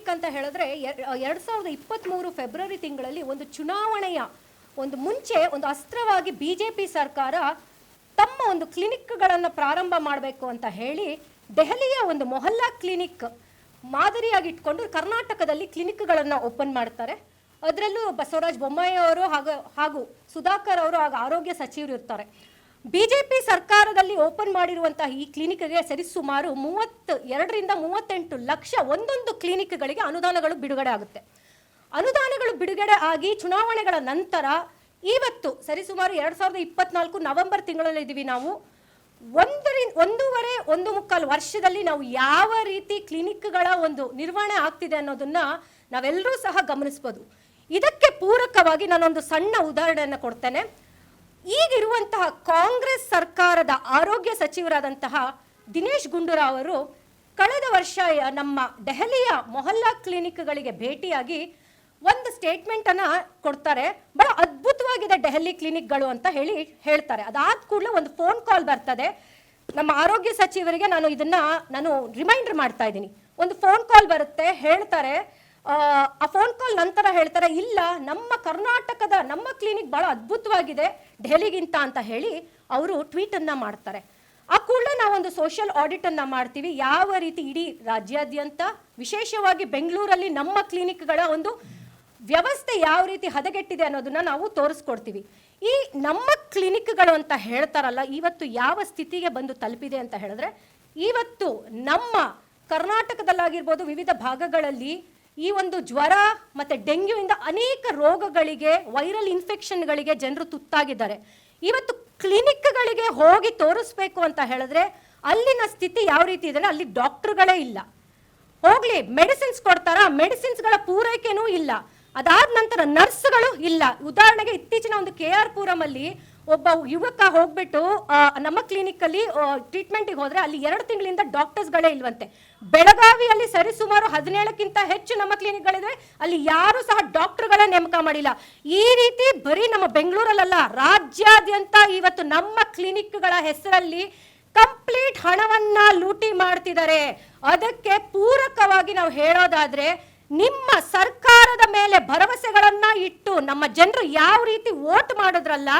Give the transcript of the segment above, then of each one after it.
ಯಾಕಂತ ಹೇಳಿದ್ರೆ ಎರಡು ಸಾವಿರದ ಇಪ್ಪತ್ತ್ಮೂರು ಫೆಬ್ರವರಿ ತಿಂಗಳಲ್ಲಿ ಒಂದು ಚುನಾವಣೆಯ ಒಂದು ಮುಂಚೆ ಒಂದು ಅಸ್ತ್ರವಾಗಿ ಬಿ ಜೆ ಪಿ ಸರ್ಕಾರ ತಮ್ಮ ಒಂದು ಕ್ಲಿನಿಕ್ಗಳನ್ನು ಪ್ರಾರಂಭ ಮಾಡಬೇಕು ಅಂತ ಹೇಳಿ ದೆಹಲಿಯ ಒಂದು ಮೊಹಲ್ಲಾ ಕ್ಲಿನಿಕ್ ಮಾದರಿಯಾಗಿ ಇಟ್ಕೊಂಡು ಕರ್ನಾಟಕದಲ್ಲಿ ಕ್ಲಿನಿಕ್ಗಳನ್ನು ಓಪನ್ ಮಾಡ್ತಾರೆ. ಅದರಲ್ಲೂ ಬಸವರಾಜ್ ಬೊಮ್ಮಾಯಿ ಅವರು ಹಾಗೂ ಹಾಗೂ ಸುಧಾಕರ್ ಅವರು ಹಾಗೂ ಆರೋಗ್ಯ ಸಚಿವರು ಇರ್ತಾರೆ. ಬಿಜೆಪಿ ಸರ್ಕಾರದಲ್ಲಿ ಓಪನ್ ಮಾಡಿರುವಂತಹ ಈ ಕ್ಲಿನಿಕ್ಗೆ ಸರಿಸುಮಾರು ಮೂವತ್ತು ಎರಡರಿಂದ ಮೂವತ್ತೆಂಟು ಲಕ್ಷ ಒಂದೊಂದು ಕ್ಲಿನಿಕ್ಗಳಿಗೆ ಅನುದಾನಗಳು ಬಿಡುಗಡೆ ಆಗುತ್ತೆ. ಅನುದಾನಗಳು ಬಿಡುಗಡೆ ಆಗಿ ಚುನಾವಣೆಗಳ ನಂತರ ಇವತ್ತು ಸರಿಸುಮಾರು ಎರಡು ಸಾವಿರದ ಇಪ್ಪತ್ನಾಲ್ಕು ನವೆಂಬರ್ ತಿಂಗಳಲ್ಲಿ ಇದ್ದೀವಿ ನಾವು. ಒಂದರಿಂದ ಒಂದೂವರೆ, ಒಂದು ಮುಕ್ಕಾಲು ವರ್ಷದಲ್ಲಿ ನಾವು ಯಾವ ರೀತಿ ಕ್ಲಿನಿಕ್ಗಳ ಒಂದು ನಿರ್ವಹಣೆ ಆಗ್ತಿದೆ ಅನ್ನೋದನ್ನ ನಾವೆಲ್ಲರೂ ಸಹ ಗಮನಿಸ್ಬೋದು. ಇದಕ್ಕೆ ಪೂರಕವಾಗಿ ನಾನೊಂದು ಸಣ್ಣ ಉದಾಹರಣೆಯನ್ನು ಕೊಡ್ತೇನೆ. ಈಗಿರುವಂತಹ ಕಾಂಗ್ರೆಸ್ ಸರ್ಕಾರದ ಆರೋಗ್ಯ ಸಚಿವರಾದಂತಹ ದಿನೇಶ್ ಗುಂಡೂರಾವ್ ಅವರು ಕಳೆದ ವರ್ಷ ನಮ್ಮ ದೆಹಲಿಯ ಮೊಹಲ್ಲಾ ಕ್ಲಿನಿಕ್ಗಳಿಗೆ ಭೇಟಿಯಾಗಿ ಒಂದು ಸ್ಟೇಟ್ಮೆಂಟ್ ಅನ್ನ ಕೊಡ್ತಾರೆ. ಬಹಳ ಅದ್ಭುತವಾಗಿದೆ ಡೆಹಲಿ ಕ್ಲಿನಿಕ್ಗಳು ಅಂತ ಹೇಳಿ ಹೇಳ್ತಾರೆ. ಅದಾದ ಕೂಡಲೇ ಒಂದು ಫೋನ್ ಕಾಲ್ ಬರ್ತದೆ. ನಮ್ಮ ಆರೋಗ್ಯ ಸಚಿವರಿಗೆ ನಾನು ಇದನ್ನ, ನಾನು ರಿಮೈಂಡರ್ ಮಾಡ್ತಾ ಇದ್ದೀನಿ. ಒಂದು ಫೋನ್ ಕಾಲ್ ಬರುತ್ತೆ, ಹೇಳ್ತಾರೆ. ಆ, ಫೋನ್ ಕಾಲ್ ನಂತರ ಹೇಳ್ತಾರೆ ಇಲ್ಲ ನಮ್ಮ ಕರ್ನಾಟಕದ ನಮ್ಮ ಕ್ಲಿನಿಕ್ ಬಹಳ ಅದ್ಭುತವಾಗಿದೆ ಡೆಹಲಿಗಿಂತ ಅಂತ ಹೇಳಿ ಅವರು ಟ್ವೀಟ್ ಅನ್ನ ಮಾಡ್ತಾರೆ. ಆ ಕೂಡಲೇ ನಾವೊಂದು ಸೋಷಿಯಲ್ ಆಡಿಟ್ ಅನ್ನ ಮಾಡ್ತೀವಿ. ಯಾವ ರೀತಿ ಇಡೀ ರಾಜ್ಯಾದ್ಯಂತ ವಿಶೇಷವಾಗಿ ಬೆಂಗಳೂರಲ್ಲಿ ನಮ್ಮ ಕ್ಲಿನಿಕ್ಗಳ ಒಂದು ವ್ಯವಸ್ಥೆ ಯಾವ ರೀತಿ ಹದಗೆಟ್ಟಿದೆ ಅನ್ನೋದನ್ನ ನಾವು ತೋರಿಸ್ಕೊಡ್ತೀವಿ. ಈ ನಮ್ಮ ಕ್ಲಿನಿಕ್ಗಳು ಅಂತ ಹೇಳ್ತಾರಲ್ಲ ಇವತ್ತು ಯಾವ ಸ್ಥಿತಿಗೆ ಬಂದು ತಲುಪಿದೆ ಅಂತ ಹೇಳಿದ್ರೆ ಇವತ್ತು ನಮ್ಮ ಕರ್ನಾಟಕದಲ್ಲಾಗಿರ್ಬೋದು ವಿವಿಧ ಭಾಗಗಳಲ್ಲಿ ಈ ಒಂದು ಜ್ವರ ಮತ್ತೆ ಡೆಂಗ್ಯೂಯಿಂದ ಅನೇಕ ರೋಗಗಳಿಗೆ ವೈರಲ್ ಇನ್ಫೆಕ್ಷನ್ಗಳಿಗೆ ಜನರು ತುತ್ತಾಗಿದ್ದಾರೆ. ಇವತ್ತು ಕ್ಲಿನಿಕ್ಗಳಿಗೆ ಹೋಗಿ ತೋರಿಸ್ಬೇಕು ಅಂತ ಹೇಳಿದ್ರೆ ಅಲ್ಲಿನ ಸ್ಥಿತಿ ಯಾವ ರೀತಿ ಇದೆ ಅಲ್ಲಿ ಡಾಕ್ಟರ್ಗಳೇ ಇಲ್ಲ. ಹೋಗ್ಲಿ ಮೆಡಿಸಿನ್ಸ್ ಕೊಡ್ತಾರ? ಮೆಡಿಸಿನ್ಸ್ಗಳ ಪೂರೈಕೆನೂ ಇಲ್ಲ. ಅದಾದ ನಂತರ ನರ್ಸ್ಗಳು ಇಲ್ಲ. ಉದಾಹರಣೆಗೆ ಇತ್ತೀಚಿನ ಒಂದು ಕೆ ಆರ್ ಪುರಮಲ್ಲಿ ಒಬ್ಬ ಯುವಕ ಹೋಗ್ಬಿಟ್ಟು ನಮ್ಮ ಕ್ಲಿನಿಕ್ ಅಲ್ಲಿ ಹೋದರೆ ಹೋದ್ರೆ ಅಲ್ಲಿ ಎರಡು ತಿಂಗಳಿಂದ ಡಾಕ್ಟರ್ಸ್ಗಳೇ ಇಲ್ವಂತೆ. ಬೆಳಗಾವಿಯಲ್ಲಿ ಸರಿಸುಮಾರು ಹದಿನೇಳಕ್ಕಿಂತ ಹೆಚ್ಚು ನಮ್ಮ ಕ್ಲಿನಿಕ್ಗಳಿದೆ ಅಲ್ಲಿ ಯಾರು ಸಹ ಡಾಕ್ಟರ್ಗಳೇ ನೇಮಕ ಮಾಡಿಲ್ಲ. ಈ ರೀತಿ ಬರೀ ನಮ್ಮ ಬೆಂಗಳೂರಲ್ಲ ರಾಜ್ಯಾದ್ಯಂತ ಇವತ್ತು ನಮ್ಮ ಕ್ಲಿನಿಕ್ಗಳ ಹೆಸರಲ್ಲಿ ಕಂಪ್ಲೀಟ್ ಹಣವನ್ನ ಲೂಟಿ ಮಾಡ್ತಿದ್ದಾರೆ. ಅದಕ್ಕೆ ಪೂರಕವಾಗಿ ನಾವು ಹೇಳೋದಾದ್ರೆ, ನಿಮ್ಮ ಸರ್ಕಾರದ ಮೇಲೆ ಭರವಸೆಗಳನ್ನ ಇಟ್ಟು ನಮ್ಮ ಜನರು ಯಾವ ರೀತಿ ವೋಟ್ ಮಾಡಿದ್ರಲ್ಲ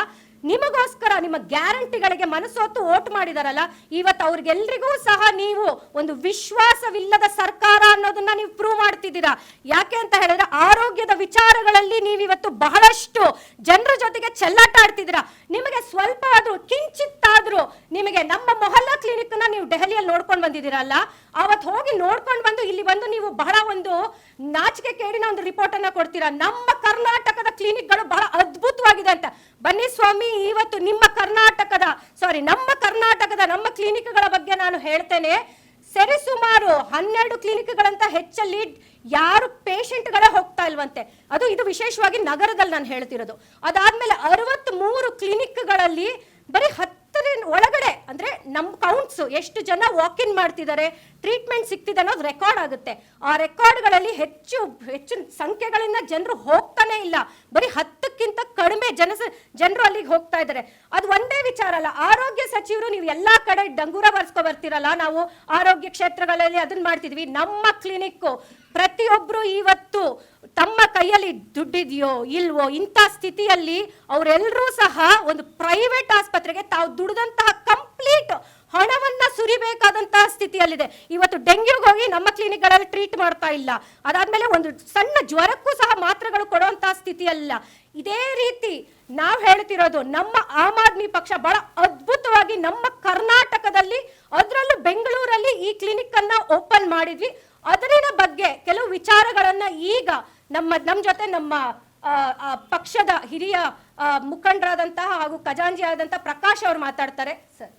ನಿಮಗೋಸ್ಕರ ನಿಮ್ಮ ಗ್ಯಾರಂಟಿಗಳಿಗೆ ಮನಸ್ಸೊತ್ತು ಓಟ್ ಮಾಡಿದಾರಲ್ಲ, ಇವತ್ತು ಅವ್ರಿಗೆಲ್ರಿಗೂ ಸಹ ನೀವು ಒಂದು ವಿಶ್ವಾಸವಿಲ್ಲದ ಸರ್ಕಾರ ಅನ್ನೋದನ್ನ ನೀವು ಪ್ರೂವ್ ಮಾಡ್ತಿದ್ದೀರಾ? ಯಾಕೆ ಅಂತ ಹೇಳಿದ್ರೆ ಆರೋಗ್ಯದ ವಿಚಾರಗಳಲ್ಲಿ ನೀವು ಇವತ್ತು ಬಹಳಷ್ಟು ಜನರ ಜೊತೆಗೆ ಚೆಲ್ಲಾಟ ಆಡ್ತಿದ್ದೀರಾ ನಿಮಗೆ ಸ್ವಲ್ಪ ಆದ್ರೂ, ಕಿಂಚಿತ್ತಾದ್ರೂ ನಿಮಗೆ ನಮ್ಮ ಮೊಹಲ್ಲಾ ಕ್ಲಿನಿಕ್ ನೀವು ದೆಹಲಿಯಲ್ಲಿ ನೋಡ್ಕೊಂಡು ಬಂದಿದ್ದೀರಲ್ಲ? ಅವತ್ತು ಹೋಗಿ ನೋಡ್ಕೊಂಡು ಬಂದು ಇಲ್ಲಿ ಬಂದು ನೀವು ಬಹಳ ಒಂದು ನಾಚಿಕೆ ಕೇಳಿನ ಒಂದು ರಿಪೋರ್ಟ್ ಅನ್ನ ಕೊಡ್ತೀರಾ? ನಮ್ಮ ಕರ್ನಾಟಕದ ಕ್ಲಿನಿಕ್ಗಳು ಬಹಳ ಅದ್ಭುತವಾಗಿದೆ ಅಂತ. ಬನ್ನಿ ಸ್ವಾಮಿ, ಇವತ್ತು ನಿಮ್ಮ ಕರ್ನಾಟಕದ ಸಾರಿ ನಮ್ಮ ಕರ್ನಾಟಕದ, ನಮ್ಮ ಕ್ಲಿನಿಕ್ಗಳ ಬಗ್ಗೆ ನಾನು ಹೇಳ್ತೇನೆ. ಸರಿಸುಮಾರು ಹನ್ನೆರಡು ಕ್ಲಿನಿಕ್ಗಳಂತ ಹೆಚ್ಚಲ್ಲಿ ಯಾರು ಪೇಷಂಟ್ಗಳೇ ಹೋಗ್ತಾ ಇಲ್ವಂತೆ. ಅದು ಇದು ವಿಶೇಷವಾಗಿ ನಗರದಲ್ಲಿ ನಾನು ಹೇಳ್ತಿರೋದು. ಅದಾದ್ಮೇಲೆ ಅರವತ್ತ್ ಮೂರು ಕ್ಲಿನಿಕ್ಗಳಲ್ಲಿ ಬರೀ ಒಳಗಡೆ, ಅಂದ್ರೆ ನಮ್ಮ ಕೌಂಟ್ಸ್ ಎಷ್ಟು ಜನ ವಾಕ್ ಇನ್ ಮಾಡ್ತಿದ್ದಾರೆ ಟ್ರೀಟ್ಮೆಂಟ್ ಸಿಗ್ತಿದೆ ಅನ್ನೋದು ರೆಕಾರ್ಡ್ ಆಗುತ್ತೆ. ಆ ರೆಕಾರ್ಡ್ಗಳಲ್ಲಿ ಹೆಚ್ಚು ಹೆಚ್ಚು ಸಂಖ್ಯೆಗಳಿಂದ ಜನರು ಹೋಗ್ತಾನೆ ಇಲ್ಲ. ಬರೀ ಹತ್ತಕ್ಕಿಂತ ಕಡಿಮೆ ಜನ ಜನರು ಅಲ್ಲಿಗೆ ಹೋಗ್ತಾ ಇದ್ದಾರೆ. ಅದು ಒಂದೇ ವಿಚಾರ ಅಲ್ಲ. ಆರೋಗ್ಯ ಸಚಿವರು ನೀವು ಎಲ್ಲಾ ಕಡೆ ಡಂಗೂರ ಬರ್ಸ್ಕೊ ಬರ್ತಿರಲ್ಲ, ನಾವು ಆರೋಗ್ಯ ಕ್ಷೇತ್ರಗಳಲ್ಲಿ ಅದನ್ನ ಮಾಡ್ತಿದ್ವಿ. ನಮ್ಮ ಕ್ಲಿನಿಕ್ ಪ್ರತಿಯೊಬ್ರು ಇವತ್ತು ತಮ್ಮ ಕೈಯಲ್ಲಿ ದುಡ್ಡಿದೆಯೋ, ಇಲ್ವೋ, ಇಂಥ ಸ್ಥಿತಿಯಲ್ಲಿ ಅವರೆಲ್ಲರೂ ಸಹ ಒಂದು ಪ್ರೈವೇಟ್ ಆಸ್ಪತ್ರೆಗೆ ತಾವು ದುಡಿದಂತಹ ಕಂಪ್ಲೀಟ್ ಹಣವನ್ನ ಸುರಿಬೇಕಾದಂತಹ ಸ್ಥಿತಿಯಲ್ಲಿದೆ ಇವತ್ತು ಡೆಂಗ್ಯೂಗೆ ಹೋಗಿ ಕ್ಲಿನಿಕ್ಗಳಲ್ಲಿ ಟ್ರೀಟ್ ಮಾಡ್ತಾ ಇಲ್ಲ. ಅದಾದ್ಮೇಲೆ ಒಂದು ಸಣ್ಣ ಜ್ವರಕ್ಕೂ ಸಹ ಮಾತ್ರೆಗಳು ಕೊಡುವಂತಹ ಸ್ಥಿತಿಯಲ್ಲ. ಇದೇ ರೀತಿ ನಾವು ಹೇಳ್ತಿರೋದು ನಮ್ಮ ಆಮ್ ಆದ್ಮಿ ಪಕ್ಷ ಬಹಳ ಅದ್ಭುತವಾಗಿ ನಮ್ಮ ಕರ್ನಾಟಕದಲ್ಲಿ, ಅದರಲ್ಲೂ ಬೆಂಗಳೂರಲ್ಲಿ ಈ ಕ್ಲಿನಿಕ್ ಅನ್ನ ಓಪನ್ ಮಾಡಿದ್ವಿ. ಅದರಿನ ಬಗ್ಗೆ ಕೆಲವು ವಿಚಾರಗಳನ್ನ ಈಗ ನಮ್ಮ ನಮ್ಮ ಜೊತೆ ನಮ್ಮ ಪಕ್ಷದ ಹಿರಿಯ ಮುಖಂಡರಾದಂತಹ ಹಾಗೂ ಖಜಾಂಜಿ ಆದಂತಹ ಪ್ರಕಾಶ್ ಅವರು ಮಾತಾಡ್ತಾರೆ. ಸರ್